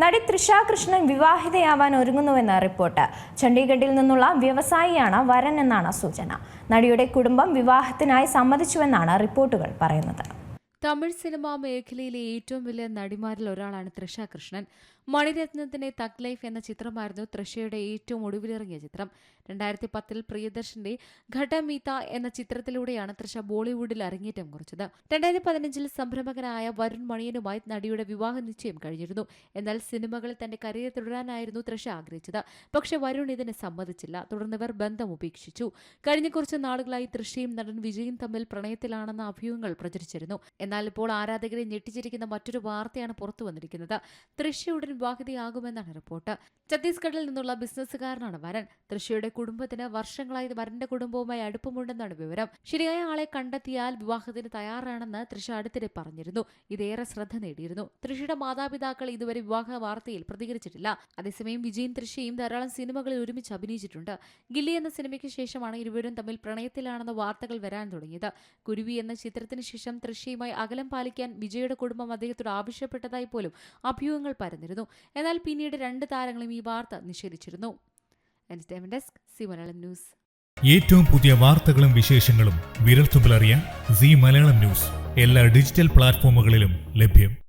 നടി തൃഷ കൃഷ്ണൻ വിവാഹിതയാവാൻ ഒരുങ്ങുന്നുവെന്ന റിപ്പോർട്ട്. ചണ്ഡീഗഡിൽ നിന്നുള്ള വ്യവസായിയാണ് വരൻ എന്നാണ് സൂചന. നടിയുടെ കുടുംബം വിവാഹത്തിനായി സമ്മതിച്ചുവെന്നാണ് റിപ്പോർട്ടുകൾ പറയുന്നത്. തമിഴ് സിനിമാ മേഖലയിലെ ഏറ്റവും വലിയ നടിമാരിൽ ഒരാളാണ് തൃഷ കൃഷ്ണൻ. മണിരത്നത്തിന്റെ തക് ലൈഫ് എന്ന ചിത്രമായിരുന്നു തൃഷയുടെ ഏറ്റവും ഒടുവിലിറങ്ങിയ ചിത്രം. രണ്ടായിരത്തി പത്തിൽ പ്രിയദർശന്റെ ഘടമീത എന്ന ചിത്രത്തിലൂടെയാണ് തൃഷ ബോളിവുഡിൽ അരങ്ങേറ്റം കുറിച്ചത്. രണ്ടായിരത്തി പതിനഞ്ചിൽ സംരംഭകനായ വരുൺ മണിയനുമായി നടിയുടെ വിവാഹ നിശ്ചയം കഴിഞ്ഞിരുന്നു. എന്നാൽ സിനിമകളിൽ തന്റെ കരിയർ തുടരാനായിരുന്നു തൃഷ ആഗ്രഹിച്ചത്. പക്ഷേ വരുൺ ഇതിനെ സമ്മതിച്ചില്ല. തുടർന്നിവർ ബന്ധം ഉപേക്ഷിച്ചു. കഴിഞ്ഞ കുറച്ച് നാളുകളായി തൃഷയും നടൻ വിജയും തമ്മിൽ പ്രണയത്തിലാണെന്ന അഭ്യൂഹങ്ങൾ പ്രചരിച്ചിരുന്നു. എന്നാൽ ഇപ്പോൾ ആരാധകരെ ഞെട്ടിച്ചിരിക്കുന്ന മറ്റൊരു വാർത്തയാണ് പുറത്തു വന്നിരിക്കുന്നത്. തൃഷയുടൻ വിവാഹിതയാകുമെന്നാണ് റിപ്പോർട്ട്. ഛത്തീസ്ഗഡിൽ നിന്നുള്ള ബിസിനസ്സുകാരനാണ് വരൻ. തൃശ്ശയുടെ കുടുംബത്തിന് വർഷങ്ങളായി വരന്റെ കുടുംബവുമായി അടുപ്പമുണ്ടെന്നാണ് വിവരം. ശരിയായ ആളെ കണ്ടെത്തിയാൽ വിവാഹത്തിന് തയ്യാറാണെന്ന് തൃശ അടുത്തിടെ പറഞ്ഞിരുന്നു. ഇതേറെ ശ്രദ്ധ നേടിയിരുന്നു. തൃശയുടെ മാതാപിതാക്കൾ ഇതുവരെ വിവാഹ വാർത്തയിൽ പ്രതികരിച്ചിട്ടില്ല. അതേസമയം വിജയും തൃശയും ധാരാളം സിനിമകളിൽ ഒരുമിച്ച് അഭിനയിച്ചിട്ടുണ്ട്. ഗില്ലി എന്ന സിനിമയ്ക്ക് ശേഷമാണ് ഇരുവരും തമ്മിൽ പ്രണയത്തിലാണെന്ന വാർത്തകൾ വരാൻ തുടങ്ങിയത്. കുരുവി എന്ന ചിത്രത്തിന് ശേഷം തൃഷയുമായി അകലം പാലിക്കാൻ വിജയുടെ കുടുംബം അദ്ദേഹത്തോട് ആവശ്യപ്പെട്ടതായി പോലും അഭ്യൂഹങ്ങൾ പരന്നിരുന്നു. എന്നാൽ പിന്നീട് രണ്ട് താരങ്ങളും ഈ വാർത്ത നിഷേധിച്ചിരുന്നു. ഡെസ്ക് സി മലയാളം ന്യൂസ് ഏറ്റവും പുതിയ വാർത്തകളും വിശേഷങ്ങളും വിരൽത്തുമ്പിൽ അറിയാൻ സി മലയാളം ന്യൂസ് എല്ലാ ഡിജിറ്റൽ പ്ലാറ്റ്ഫോമുകളിലും ലഭ്യം.